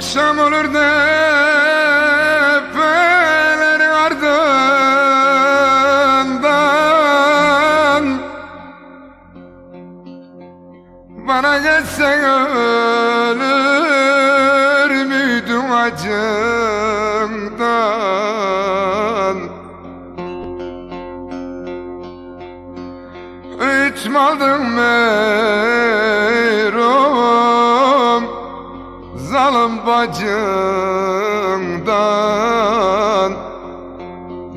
Akşam olur da müydün acından Ütüm aldın merom Zalim bacından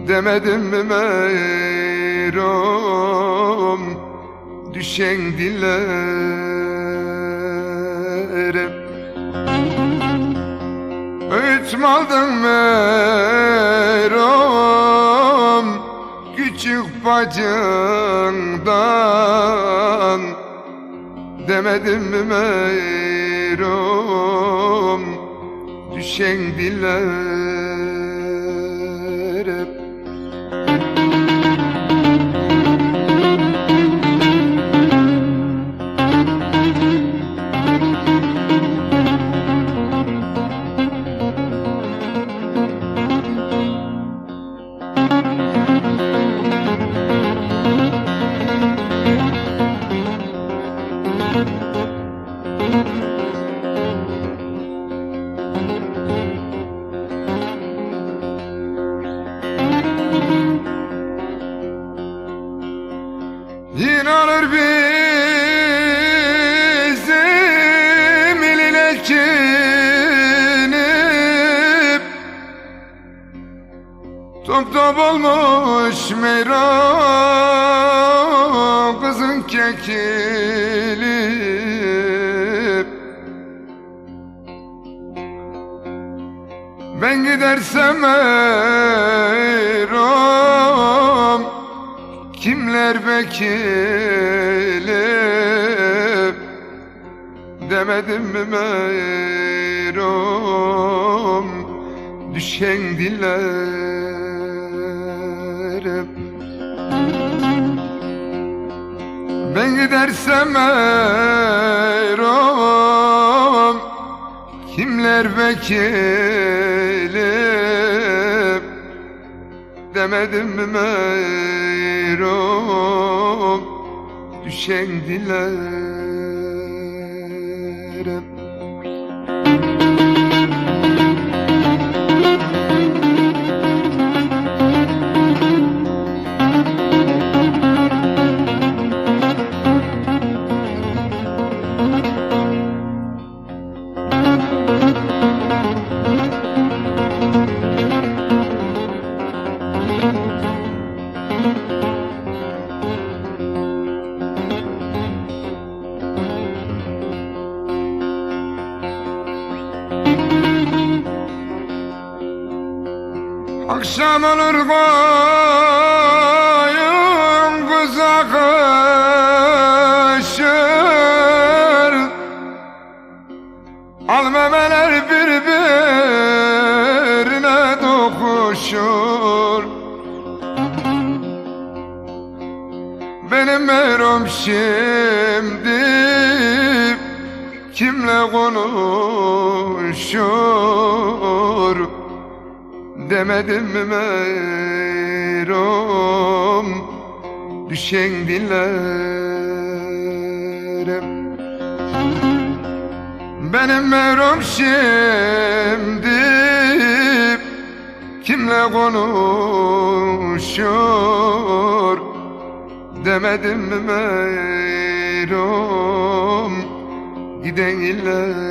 Demedim mi merom Düşen dillerim Ütüm aldın merom Küçük bacından Demedim mi merom Düşen dillerim Yine alır bizim ilin ekinip Top top olmuş meyran kızın kekilip. Ben gidersem meyran Bekilip Demedim mi meyrom Düşen dillerim Ben gidersem meyrom Kimler bekilip Demedim mi meyrom Düşen dillerim Akşam olur koyun kız akışır Al memeler birbirine dokuşur. Benim merom şimdi kimle konuşur Demedim mi merom Düşen dillerim Benim merom şimdi. Kimle konuşur? Demedim mi merom Giden illerim